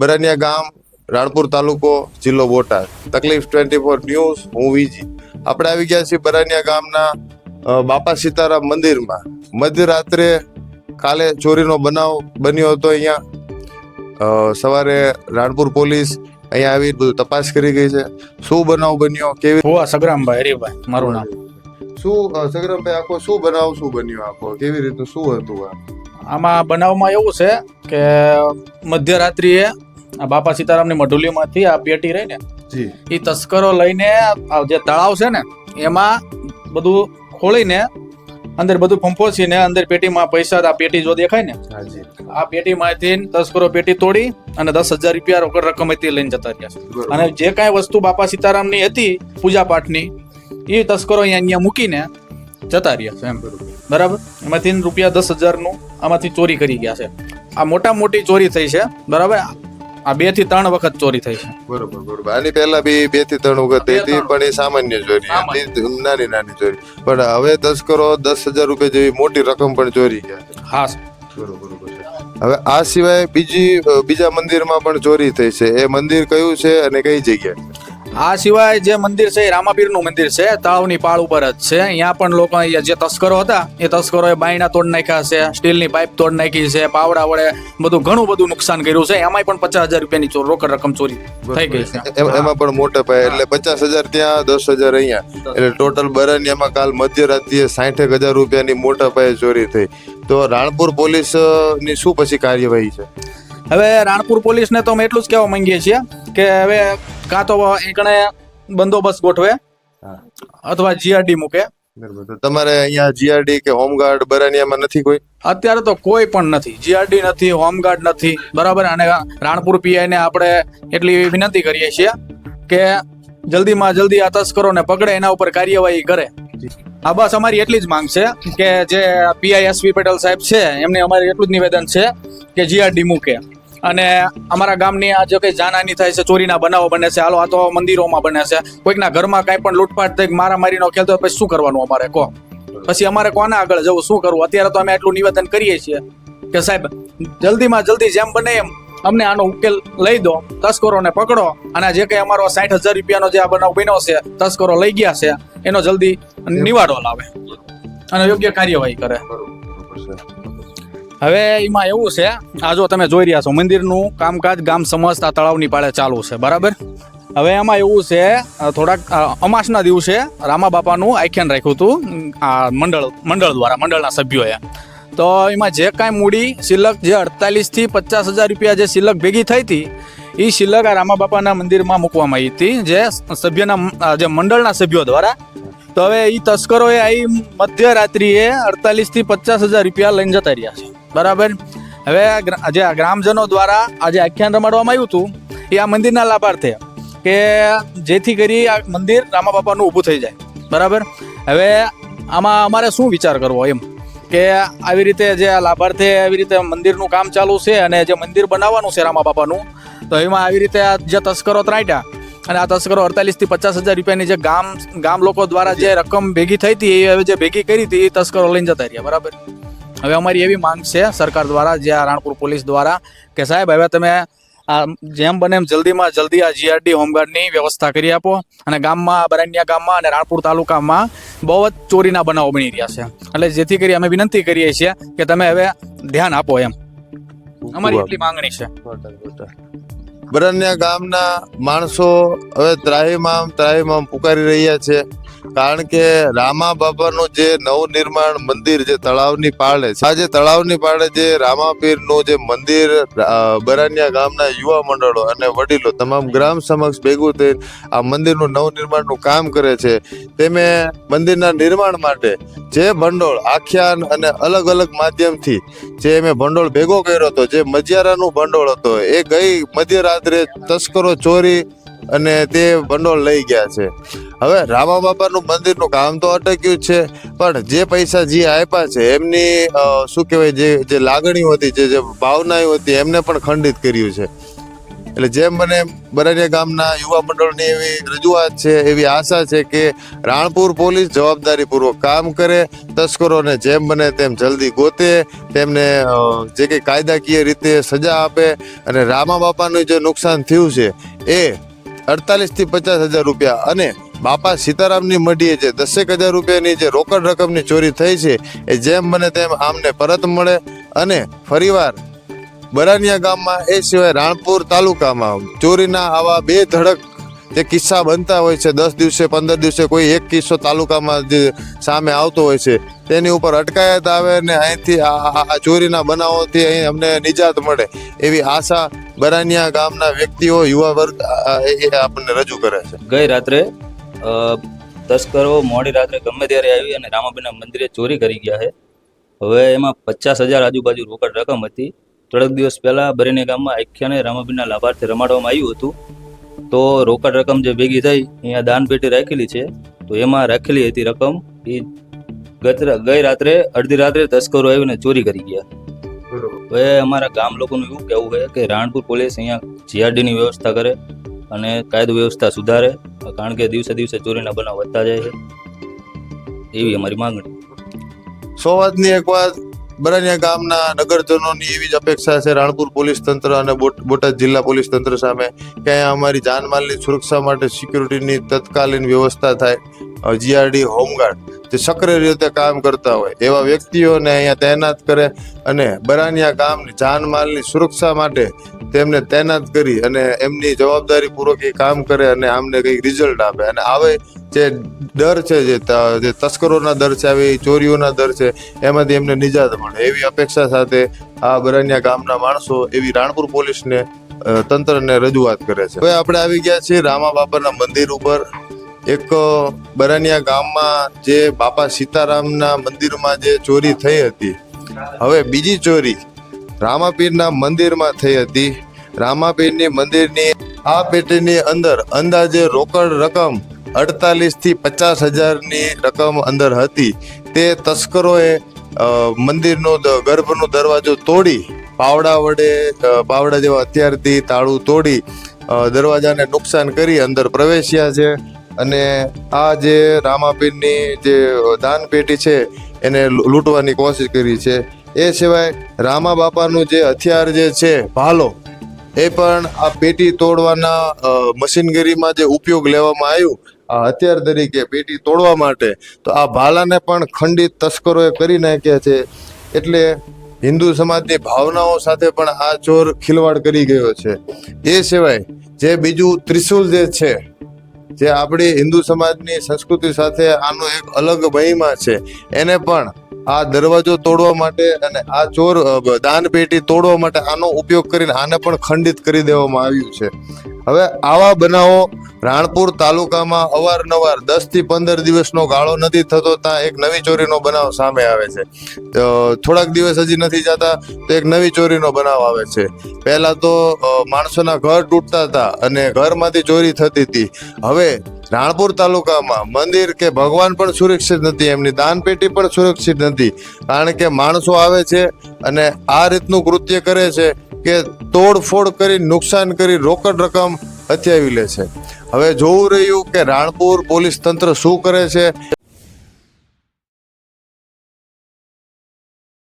બરાનિયા ગામ રાણપુર તાલુકો જિલ્લો બોટાદ. તકલીફ ટ્વેન્ટી ફોર ન્યૂઝ હું વીજી. આપણે આવી ગયા છીએ બરાનિયા ગામના બાપા સીતારામ મંદિરમાં. મધ્યરાત્રે કાલે ચોરીનો બનાવ બન્યો હતો અહીંયા. સવારે રાણપુર પોલીસ અહીંયા આવી બધું તપાસ કરી ગઈ છે. શું બનાવ બન્યો? કેવી હોવા સગરામભાઈ હરીભાઈ મારું નામ. શું સગરામભાઈ આખો શું બનાવ શું બન્યો આખો? કેવી રીતનું શું હતું આ? આમાં બનાવમાં એવું છે કે મધ્યરાત્રિએ આ બાપા સીતારામની મઢુલીમાંથી આ પેટી રહી ને એ તસ્કરો લઈને આ જે તળાવ છે ને એમાં બધું ખોલીને અંદર બધું ફંફોસીને અંદર પેટીમાં પૈસા આ પેટી જો દેખાય ને આ પેટીમાંથી તસ્કરો પેટી તોડી અને દસ હજાર રૂપિયા રોકડ રકમ હતી લઈને જતા રહ્યા છે. અને જે કાંઈ વસ્તુ બાપા સીતારામની હતી પૂજા પાઠની એ તસ્કરો અહીંયા અહીંયા મૂકીને જતા રહ્યા છે એમ. બરાબર? એમાંથી રૂપિયા દસ હજારનું આમાંથી ચોરી કરી ગયા છે. આ મોટા મોટી ચોરી થઈ છે. બરાબર? આ બેથી ત્રણ વખત ચોરી થઈ છે. બરોબર બરોબર. આની પહેલા બી બેથી ત્રણ વખત થઈ હતી પણ એ સામાન્ય ચોરી હતી. નાની નાની ચોરી. પણ હવે તસ્કરો દસ હજાર રૂપિયા જેવી મોટી રકમ પણ ચોરી ગયા હા બરોબર બરોબર હવે આ સિવાય બીજી બીજા મંદિરમાં પણ ચોરી થઈ છે. એ મંદિર કયું છે અને કઈ જગ્યાએ આ સિવાય જે મંદિર છે એ રામાપીરનું મંદિર છે તળાવની પાળ ઉપર જ છે. અહીંયા પણ લોકો અહીંયા જે તસ્કરો હતા એ તસ્કરોએ બાયણા તોડ નાખ્યા છે સ્ટીલની પાઇપ તોડ નાખી છે પાવડા વડે બધું ઘણું બધું નુકસાન કર્યું છે. એમાંય પણ પચાસ હજાર રૂપિયાની ચોર રોકડ રકમ ચોરી થઈ ગઈ છે. એમાં પણ મોટા પાયે એટલે પચાસ હજાર ત્યાં દસ હજાર અહીંયા. એટલે ટોટલ બરાનિયામાં કાલ મધ્યરાત્રિએ સાઠેક હજાર રૂપિયાની મોટા પાયે ચોરી થઈ. તો રાણપુર પોલીસની શું પછી કાર્યવાહી છે? હવે રાણપુર પોલીસને તો અમે એટલું જ કહેવા માંગીએ છીએ કે હવે કાં તો એકણે બંદોબસ્ત ગોઠવે અથવા જીઆરડી મૂકે. તમારે અહીંયા જીઆરડી કે હોમગાર્ડ બરાનિયામાં નથી કોઈ? અત્યારે તો કોઈ પણ નથી. જીઆરડી નથી હોમગાર્ડ નથી. બરાબર? અને રાણપુર પીઆઈ ને આપણે એટલી વિનંતી કરીએ છીએ કે જલ્દીમાં જલ્દી આ તસ્કરોને પકડે એના ઉપર કાર્યવાહી કરે. આ બસ અમારી એટલી જ માંગ છે કે જે પીઆઈ એસવી પટેલ સાહેબ છે એમને અમારી એટલું જ નિવેદન છે કે જીઆરડી મૂકે. અને અમારા ગામની આ જે કંઈ જાનહાની થાય છે, ચોરીના બનાવો બને છે, હાલો આ તો મંદિરોમાં બને છે. કોઈકના ઘરમાં કાંઈ પણ લૂંટફાટ થઈ મારા મારીનો ખેલ તો પછી શું કરવાનું અમારે? કહો. પછી અમારે કોના આગળ જવું, શું કરવું? અત્યારે તો અમે એટલું નિવેદન કરીએ છીએ કે સાહેબ, જલ્દીમાં જલ્દી જેમ બને એમ અમને આનો ઉકેલ લઈ દો, તસ્કરોને પકડો અને જે કઈ અમારો સાઠ હજાર રૂપિયાનો જે આ બનાવ બન્યો છે, તસ્કરો લઈ ગયા છે, એનો જલ્દી નિવાડો લાવે અને યોગ્ય કાર્યવાહી કરે. હવે એમાં એવું છે, આ જો તમે જોઈ રહ્યા છો, મંદિરનું કામકાજ ગામ સમસ્ત તળાવની પાળે ચાલુ છે, બરાબર? હવે એમાં એવું છે થોડાક અમાસના દિવસે રામા બાપાનું આખ્યાન રાખ્યું હતું આ મંડળ મંડળ દ્વારા, મંડળના સભ્યોએ. તો એમાં જે કાંઈ મૂડી સિલક જે અડતાલીસથી પચાસ હજાર રૂપિયા જે સિલક ભેગી થઈ હતી, એ શિલ્લક આ રામા બાપાના મંદિરમાં મૂકવામાં આવી હતી, જે સભ્યના જે મંડળના સભ્યો દ્વારા. તો હવે એ તસ્કરોએ આવી મધ્યરાત્રિએ અડતાલીસથી પચાસ હજાર રૂપિયા લઈને જતા રહ્યા છે. બરાબર? હવે જે ગ્રામજનો દ્વારા આજે આખ્યાન રમાડવામાં આવ્યું હતું, એ આ મંદિરના લાભાર્થે કે જેથી કરી આ મંદિર રામા બાપાનું ઊભું થઈ જાય. બરાબર? હવે આમાં અમારે શું વિચાર કરવો એમ? કે આવી રીતે જે લાભાર્થે આવી રીતે મંદિરનું કામ ચાલુ છે અને જે મંદિર બનાવવાનું છે રામા બાપાનું, તો એમાં આવી રીતે આ જે તસ્કરો ત્રાટ્યા અને આ તસ્કરો અડતાલીસથી પચાસ હજાર રૂપિયાની જે ગામ ગામ લોકો દ્વારા જે રકમ ભેગી થઈ હતી, એ હવે જે ભેગી કરી હતી, એ તસ્કરો લઈને જતા રહ્યા. બરાબર? હવે અમારી એવી માંગ છે સરકાર દ્વારા, જે આ રાણપુર પોલીસ દ્વારા, કે સાહેબ, હવે તમે આ જેમ બને એમ જલ્દીમાં જલ્દી આ જીઆરડી હોમગાર્ડની વ્યવસ્થા કરી આપો અને ગામમાં બરાનિયા ગામમાં અને રાણપુર તાલુકામાં બહુ જ ચોરીના બનાવો બની રહ્યા છે. એટલે જેથી કરી અમે વિનંતી કરીએ છીએ કે તમે હવે ધ્યાન આપો એમ. અમારી એટલી માંગણી છે. બરાનિયા ગામના માણસો હવે ત્રાહીમામ ત્રાહીમામ પુકારી રહ્યા છે. કારણ કે રામા બાબાનું જે નવનિર્માણ મંદિર જે તળાવની પાળે છે, આ જે તળાવની પાળે જે રામાપીરનું જે મંદિર બરાનિયા ગામના યુવા મંડળો અને વડીલો તમામ ગ્રામ સમક્ષ ભેગું થઈને આ મંદિરનું નવનિર્માણનું કામ કરે છે તેમે મંદિરના નિર્માણ માટે જે ભંડોળ આખ્યાન અને અલગ અલગ માધ્યમથી જે મેં ભંડોળ ભેગો કર્યો હતો, જે મજિયારાનું ભંડોળ હતો, એ ગઈ મધ્યરાત્રે તસ્કરો ચોરી અને તે ભંડોળ લઈ ગયા છે. હવે રામા બાપાનું મંદિરનું કામ તો અટક્યું છે, પણ જે પૈસા જે આપ્યા છે, એમની શું કહેવાય, જે જે લાગણીઓ હતી, જે જે ભાવનાઓ હતી, એમને પણ ખંડિત કર્યું છે. એટલે જેમ મને બરાડિયા ગામના યુવા મંડળની એવી રજૂઆત છે, એવી આશા છે કે રાણપુર પોલીસ જવાબદારીપૂર્વક કામ કરે, તસ્કરોને જેમ બને તેમ જલ્દી ગોતે, તેમને જે કંઈ કાયદાકીય રીતે સજા આપે, અને રામા બાપાનું જે નુકસાન થયું છે, એ અડતાલીસથી પચાસ હજાર રૂપિયા. અને બાપા સીતારામની મઢીએ જે દસેક હજાર રૂપિયાની જે રોકડ રકમની ચોરી થઈ છે, એ જેમ બને તેમ આમને પરત મળે અને ફરીવાર બરાનિયા ગામમાં એ સિવાય રાણપુર તાલુકામાં ચોરીના આવા બે ધડક જે કિસ્સા બનતા હોય છે. દસ દિવસે, પંદર દિવસે કોઈ એક કિસ્સો તાલુકામાં જે સામે આવતો હોય છે, તેની ઉપર અટકાયત આવે ને અહીંથી આ ચોરીના બનાવોથી અહીં અમને નિજાત મળે એવી આશા બરાનિયા ગામના વ્યક્તિઓ, યુવા વર્ગ એ આપણને રજૂ કરે છે. ગઈ રાત્રે તસ્કરો મોડી રાત્રે ગમે ત્યારે આવી અને રામાબીના મંદિરે ચોરી કરી ગયા છે. હવે એમાં પચાસ હજાર આજુબાજુ રોકડ રકમ હતી. થોડાક દિવસ પહેલા બરેની ગામમાં આખ્યાને રામાબીના લાભાર્થે રમાડવામાં આવ્યું હતું. તો રોકડ રકમ જે ભેગી થઈ અહીંયા દાન પેટી રાખેલી છે. તો એમાં રાખેલી હતી રકમ એ ગત ગઈ રાત્રે અડધી રાત્રે તસ્કરો આવીને ચોરી કરી ગયા. હવે અમારા ગામ લોકોનું એવું કહેવું છે કે રાણપુર પોલીસ અહીંયા જીઆરડીની વ્યવસ્થા કરે અને કાયદો વ્યવસ્થા સુધારે કારણ કે દિવસે દિવસે ચોરીના બનાવ વધતા જાય છે. એવી અમારી માંગણી. સો વાતની એક વાત બરાનિયા ગામના નગરજનોની એવી જ અપેક્ષા છે, રાણપુર પોલીસ તંત્ર અને બોટ- બોટાદ જિલ્લા પોલીસ તંત્ર સામે કે અહીંયા અમારી જાનમાલની સુરક્ષા માટે સિક્યુરિટીની તત્કાલીન વ્યવસ્થા થાય. જીઆરડી હોમગાર્ડ જે સક્રિય રીતે કામ કરતા હોય, એવા વ્યક્તિઓને અહીંયા તૈનાત કરે અને બરાનિયા ગામની જાનમાલની સુરક્ષા માટે તેમને તૈનાત કરી અને એમની જવાબદારી પૂર્વક કામ કરે અને આમને કંઈક રિઝલ્ટ આપે. અને આવે જે ડર છે, જે તસ્કરોના દર છે, આવી ચોરીઓના દર છે, એમાંથી એમને નિજાત મળે. એવી અપેક્ષા સાથે આ બરાનિયા ગામના માણસો એવી રાણપુર પોલીસને તંત્રને રજૂઆત કરે છે. હવે આપણે આવી ગયા છીએ રામા બાપાના મંદિર ઉપર. એક બરાનિયા ગામમાં જે બાપા સીતારામના મંદિરમાં જે ચોરી થઈ હતી, હવે બીજી ચોરી રામાપીરના મંદિરમાં થઈ હતી. રામાપીરની મંદિરની આ પેટીની અંદર અંદાજે રોકડ રકમ અડતાલીસથી પચાસ હજારની રકમ અંદર હતી. તે તસ્કરોએ મંદિરનો ગર્ભનો દરવાજો તોડી, પાવડા વડે પાવડા જેવા હથિયારથી તાળું તોડી દરવાજાને નુકસાન કરી અંદર પ્રવેશ્યા છે. અને આ જે રામાપીરની જે દાન પેટી છે, એને લૂંટવાની કોશિશ કરી છે. એ સિવાય રામા બાપાનું જે હથિયાર જે છે, ભાલો, એ પણ આ પેટી તોડવાના મશીનગરીમાં જે ઉપયોગ લેવામાં આવ્યું, આ હથિયાર તરીકે પેટી તોડવા માટે, તો આ ભાલાને પણ ખંડિત તસ્કરોએ કરી નાખ્યા છે. એટલે હિન્દુ સમાજની ભાવનાઓ સાથે પણ આ ચોર ખિલવાડ કરી ગયો છે. એ સિવાય જે બીજું ત્રિશુલ જે છે જે આપણી હિન્દુ સમાજની સંસ્કૃતિ સાથે આનો એક અલગ મહિમા છે. એને પણ આ દરવાજો તોડવા માટે અને આ ચોર દાન પેટી તોડવા માટે આનો ઉપયોગ કરીને આને પણ ખંડિત કરી દેવામાં આવ્યું છે. હવે આવા બનાવો રાણપુર તાલુકામાં અવારનવાર દસથી પંદર દિવસનો ગાળો નથી થતો, ત્યાં એક નવી ચોરીનો બનાવ સામે આવે છે. થોડાક દિવસ હજી નથી જતા, તો એક નવી ચોરીનો બનાવ આવે છે. પહેલા તો માણસોના ઘર તૂટતા હતા અને ઘરમાંથી ચોરી થતી હતી. હવે રાણપુર તાલુકામાં મંદિર કે ભગવાન પણ સુરક્ષિત નથી, એમની દાનપેટી પણ સુરક્ષિત નથી. કારણ કે માણસો આવે છે અને આ રીતનું કૃત્ય કરે છે કે તોડફોડ કરી, નુકસાન કરી, રોકડ રકમ હથિયાવી લે છે. હવે જોવું રહ્યું કે રાણપુર પોલીસ તંત્ર શું કરે છે